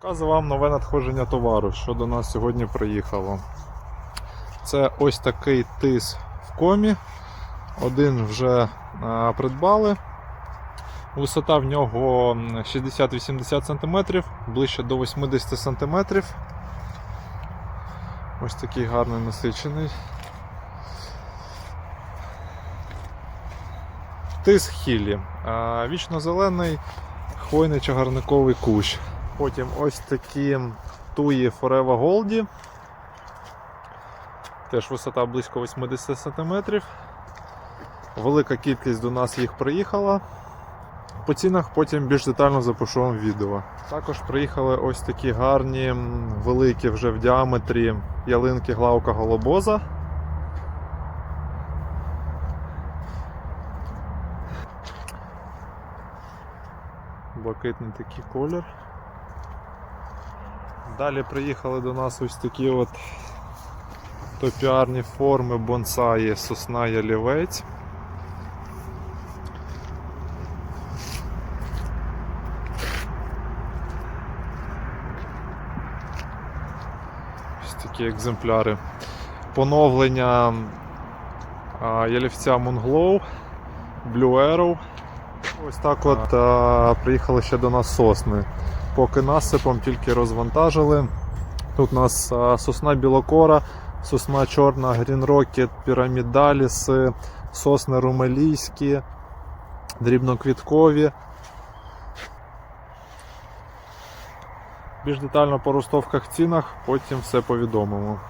Показую вам нове надходження товару, що до нас сьогодні приїхало. Це ось такий тис в комі. Один вже а, придбали. Висота в нього 60-80 см, ближче до 80 см. Ось такий гарний насичений. Тис хілі. А, Вічно-зелений хвойний чагарниковий кущ. Потім ось такі туї Forever Goldie. Теж висота близько 80 см. Велика кількість до нас їх приїхала. По цінах потім більш детально запишу вам відео. Також приїхали ось такі гарні, великі вже в діаметрі ялинки главка голобоза. Блакитний такий колір. Далі приїхали до нас ось такі от топіарні форми бонсаї сосна ялівець. Ось такі екземпляри. Поновлення ялівця Moonglow, Blue Arrow. Ось так от а, приїхали ще до нас сосни. Поки насипом тільки розвантажили. Тут у нас сосна білокора, сосна чорна, Rocket, пірамідаліси, сосни румелійські, дрібноквіткові. Більш детально по ростовках цінах, потім все повідомимо.